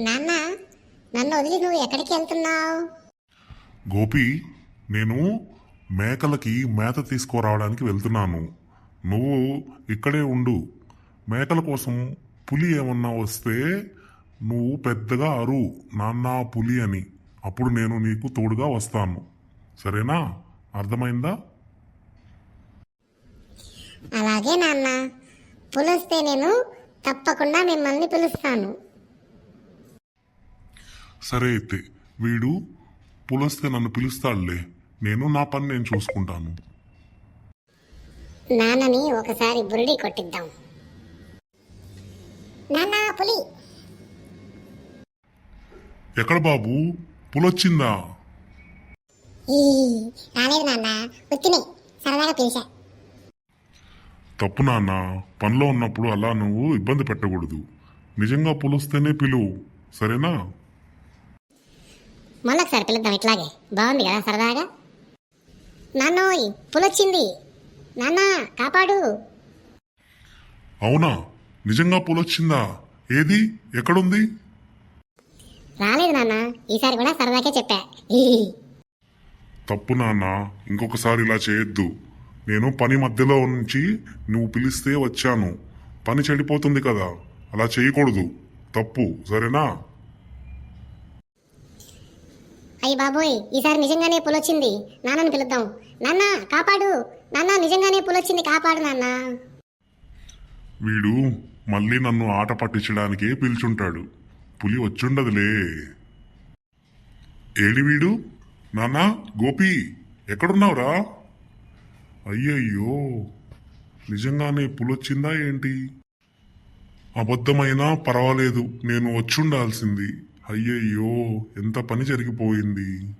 నాన్న నన్ను వదిలి నువ్వు ఎక్కడికి వెళ్తున్నావు? గోపి నేను మేకలకి మేత తీసుకురావడానికి వెళ్తున్నాను. నువ్వు ఇక్కడే ఉండు. మేకల కోసం పులి ఏమన్నా వస్తే నువ్వు పెద్దగా అరు. నాన్న పులి అని. అప్పుడు నేను నీకు తోడుగా వస్తాను. సరేనా? అర్థమైందా? అలాగే నాన్న. పిలిస్తే నేను తప్పకుండా మిమ్మల్ని పిలుస్తాను. సరే అయితే వీడు పులొస్తే నన్ను పిలుస్తాడులే. నేను నా పని నేను చూసుకుంటాను. నాన్నని ఒకసారి బురిడి కొట్టిద్దాం. నాన్న పులి! ఎక్కడ బాబు? పులొచ్చిందా? ఈ రాలేదు నాన్న. ఉత్తినే సరదాగా పిలిచా. తప్పు నాన్న. పనిలో ఉన్నప్పుడు అలా నువ్వు ఇబ్బంది పెట్టకూడదు. నిజంగా పులొస్తేనే పిలువు. సరేనా? మళ్ళీ ఒకసారి పిలుద్దాం ఇట్లాగే. బాగుంది కదా సరదాగా? నాన్నోయ్ పులొచ్చింది. నాన్న కాపాడు. అవునా? నిజంగా పులొచ్చిందా? ఏది? ఎక్కడుంది? రాలేదు నాన్న. ఈసారి కూడా సరదాకే చెప్పా. తప్పు నాన్న. ఇంకొకసారి ఇలా చేయొద్దు. నేను పని మధ్యలో నుంచి నువ్వు పిలిస్తే వచ్చాను. పని చెడిపోతుంది కదా. అలా చేయకూడదు. తప్పు. సరేనా? అయ్యి బాబోయ్ ఈసారి నిజంగానే పులొచ్చింది. నాన్నని పిలుద్దాం. నాన్న కాపాడు. నాన్న నిజంగానే పులొచ్చింది. కాపాడు నాన్న. వీడు మళ్ళీ నన్ను ఆట పట్టించడానికే పిలుచుంటాడు. పులి వచ్చుండదులే. ఏడి వీడు? నాన్న గోపి ఎక్కడున్నావురా? అయ్యయ్యో నిజంగానే పులొచ్చిందా ఏంటి? అబద్ధమైనా పర్వాలేదు నేను వచ్చుండాల్సింది. అయ్యయ్యో ఎంత పని జరిగిపోయింది.